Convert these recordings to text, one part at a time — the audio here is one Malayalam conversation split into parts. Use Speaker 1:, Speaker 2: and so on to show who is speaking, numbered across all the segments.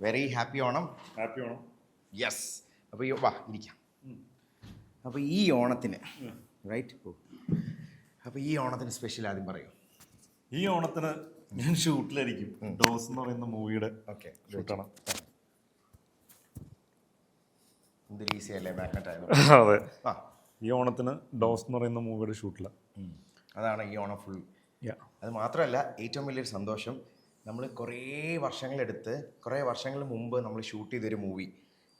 Speaker 1: Very happy Onam.
Speaker 2: Happy Onam.
Speaker 1: Yes അപ്പോൾ ഈ വാ ഇരിക്കാം. അപ്പോൾ ഈ ഓണത്തിന് റൈറ്റ് ഓ. അപ്പോൾ ഈ ഓണത്തിന് സ്പെഷ്യൽ ആദ്യം പറയൂ.
Speaker 2: ഈ ഓണത്തിന് ഞാൻ ഷൂട്ടിലായിരിക്കും. ഡോസ് എന്ന് പറയുന്ന മൂവിയുടെ
Speaker 1: ഓക്കെ
Speaker 2: ഷൂട്ടാണ്.
Speaker 1: എന്തൊരു ഈസി അല്ലേ ആയത്?
Speaker 2: അതെ.
Speaker 1: ആ.
Speaker 2: ഈ ഓണത്തിന് ഡോസ് എന്ന് പറയുന്ന മൂവിയുടെ ഷൂട്ടിലാണ്.
Speaker 1: അതാണ് ഈ ഓണം ഫുൾ അത് മാത്രമല്ല ഏറ്റവും വലിയൊരു സന്തോഷം നമ്മൾ കുറേ വർഷങ്ങളെടുത്ത് കുറേ വർഷങ്ങൾ മുമ്പ് നമ്മൾ ഷൂട്ട് ചെയ്തൊരു മൂവി.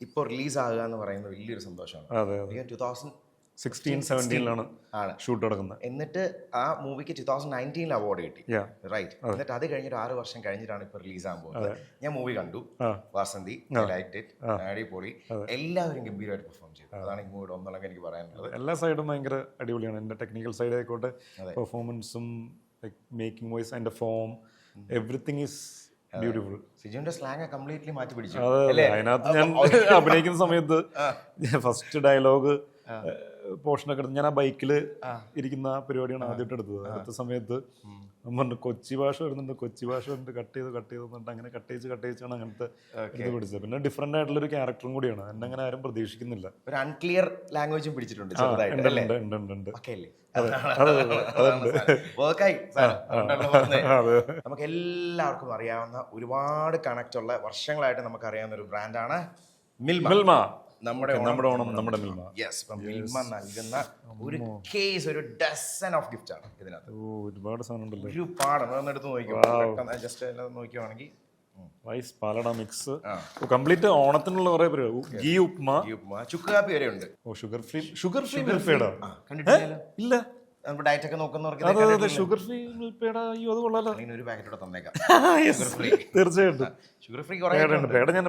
Speaker 1: ഇപ്പോൾ റിലീസാകുക എന്ന് പറയുന്നത് വലിയൊരു സന്തോഷമാണ്.
Speaker 2: അതെ അതെ.
Speaker 1: ടു തൗസൻഡ്
Speaker 2: സിക്സ്റ്റീൻ സെവന്റീനിലാണ്
Speaker 1: ആണ്.
Speaker 2: ഷൂട്ട് നടക്കുന്നത്.
Speaker 1: എന്നിട്ട് ആ മൂവിക്ക് ടു തൗസൻഡ് നയന്റീനിൽ അവാർഡ് കിട്ടി. റൈറ്റ് എന്നിട്ട് അത് കഴിഞ്ഞിട്ട് ആറ് വർഷം കഴിഞ്ഞിട്ടാണ് ഇപ്പോൾ റിലീസ് ആകാൻ പോകുന്നത് ഞാൻ മൂവി കണ്ടു. വാസന്തി ലൈറ്റ് ഇറ്റ് അടിപൊളി. എല്ലാവരും ഗംഭീരമായിട്ട് പെർഫോം ചെയ്തു. അതാണ് ഈ മൂവിയുടെ ഒന്നുള്ളത് എനിക്ക് പറയാനുള്ളത്.
Speaker 2: എല്ലാ സൈഡും ഭയങ്കര അടിപൊളിയാണ്. എന്റെ ടെക്നിക്കൽ സൈഡ് ആയിക്കോട്ടെ പെർഫോമൻസും like making voice and form everything is beautiful
Speaker 1: സിജുവിന്റെ slang completely മാറ്റി പിടിച്ചു.
Speaker 2: അതെ അതെ അതിനകത്ത് ഞാൻ അഭിനയിക്കുന്ന സമയത്ത് ഫസ്റ്റ് ഡയലോഗ് പോർഷനൊക്കെ എടുത്ത് ഞാൻ ആ ബൈക്കിൽ ഇരിക്കുന്ന പരിപാടിയാണ് ആദ്യമായിട്ട് എടുത്തത്. അടുത്ത സമയത്ത് നമ്മൾ പറഞ്ഞു കൊച്ചി ഭാഷ വരുന്നുണ്ട് കൊച്ചി ഭാഷ വരുന്നുണ്ട് കട്ട് ചെയ്ത് കട്ട് ചെയ്ത് എന്നിട്ട് അങ്ങനെ കട്ട് ചെയ്ത് കട്ട് ചെയ്താണ് അങ്ങനത്തെ ഇത് പിടിച്ചത്. പിന്നെ ഡിഫറെന്റ് ആയിട്ടുള്ള ഒരു ക്യാരക്ടറും കൂടിയാണ്. എന്നെ അങ്ങനെ ആരും പ്രതീക്ഷിക്കുന്നില്ല.
Speaker 1: ഒരു അൺക്ലിയർ ലാംഗ്വേജും പിടിച്ചിട്ടുണ്ട് നമുക്ക് എല്ലാവർക്കും അറിയാവുന്ന ഒരുപാട് കണക്റ്റ് ഉള്ള വർഷങ്ങളായിട്ട് നമുക്ക് അറിയാവുന്ന ഒരു ബ്രാൻഡാണ് മിൽമ.
Speaker 2: മിൽമ.
Speaker 1: നമ്മുടെ
Speaker 2: നമ്മുടെ ഓണം നമ്മുടെ മിൽമ.
Speaker 1: യെസ് മിൽമ നൽകുന്ന ഒരു കേസ് ഒരു ഡസൻ ഓഫ് ഗിഫ്റ്റ് ആണ് ഇതിനകത്ത്.
Speaker 2: ഒരുപാട് സാധനം
Speaker 1: ഒരുപാട്. എടുത്ത് നോക്കിയോ ജസ്റ്റ് നോക്കിയാണെങ്കിൽ
Speaker 2: റൈസ് പാലട മിക്സ്. കംപ്ലീറ്റ് ഓണത്തിനുള്ള കുറെ ഗീ ഉപ്മ?
Speaker 1: ഉപ്മ. ചുക്ക് കാപ്പി വരെ ഉണ്ട്.
Speaker 2: ഓ ഷുഗർ ഫ്രീ ഷുഗർ ഫ്രീ
Speaker 1: മിൽഫേഡോ
Speaker 2: ഇല്ല.
Speaker 1: ഡയറ്റ് ഒക്കെ നോക്കുന്നവർക്ക്
Speaker 2: ഷുഗർ ഫ്രീ മിൽപ്പേട അയ്യോ അത് കൊള്ളാലോ.
Speaker 1: ഒരു പാക്കറ്റ് കൂടെ ഷുഗർ
Speaker 2: ഫ്രീ തീർച്ചയായിട്ടും.
Speaker 1: ഷുഗർ ഫ്രീ കുറേ
Speaker 2: പേട ഉണ്ട്. പേട ഞാൻ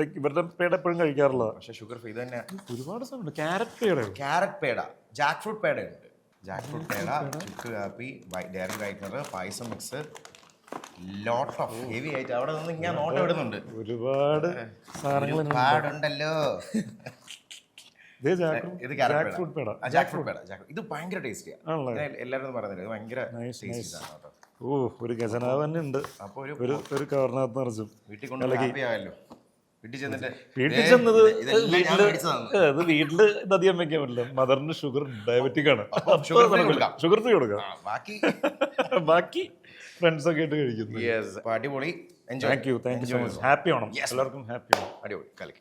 Speaker 2: ലൈക്ക് ഇവരുടെ പേട എപ്പോഴും കഴിക്കാറില്ല
Speaker 1: പക്ഷേ ഷുഗർ ഫ്രീ തന്നെ.
Speaker 2: ഒരുപാട് സാധനമുണ്ട്. Carrot peda
Speaker 1: carrot peda. Jackfruit peda ഉണ്ട്. ജാക്ക് ഫ്രൂട്ട് പേട ചുക്ക് കാപ്പി dairy whitener payasam mix lot of heavy ആയിട്ട് അവിടെ നിന്ന് ഞാൻ നോട്ട് ഇടുന്നുണ്ട്.
Speaker 2: ഒരുപാട് സാധനങ്ങൾ
Speaker 1: പാടുണ്ടല്ലോ
Speaker 2: ഇതേ
Speaker 1: ഭയങ്കര ടേസ്റ്റിയാണ് എല്ലാവരും പറയുന്നില്ല ഭയങ്കര
Speaker 2: ഓ ഒരു ഖജനാവ് തന്നെ ഉണ്ട്.
Speaker 1: അപ്പോൾ ഒരു
Speaker 2: ഒരു ഒരു കവറിനകത്ത് നിറച്ചും.
Speaker 1: വീട്ടിൽ കൊണ്ട് ഹാപ്പി ആയല്ലോ. വീട്ടിൽ ചെന്നിട്ട്
Speaker 2: വീട്ടിൽ
Speaker 1: ദേ,
Speaker 2: ചെന്നത് വീട്ടിൽ അത് വീട്ടിൽ ഇത് അധികം വെക്കാൻ പറ്റില്ല. മദറിന് ഷുഗർ ഡയബറ്റിക് ആണ്. ഷുഗർ ഫ്രീ കൊടുക്കാം.
Speaker 1: ബാക്കി
Speaker 2: ബാക്കി ഫ്രണ്ട്സ് ഒക്കെ ആയിട്ട് കഴിക്കുന്നു.
Speaker 1: അടിപൊളി.
Speaker 2: Thank you thank you so much happy Onam എല്ലാവർക്കും ഹാപ്പി ആവണം.
Speaker 1: അടിപൊളി. കലക്കി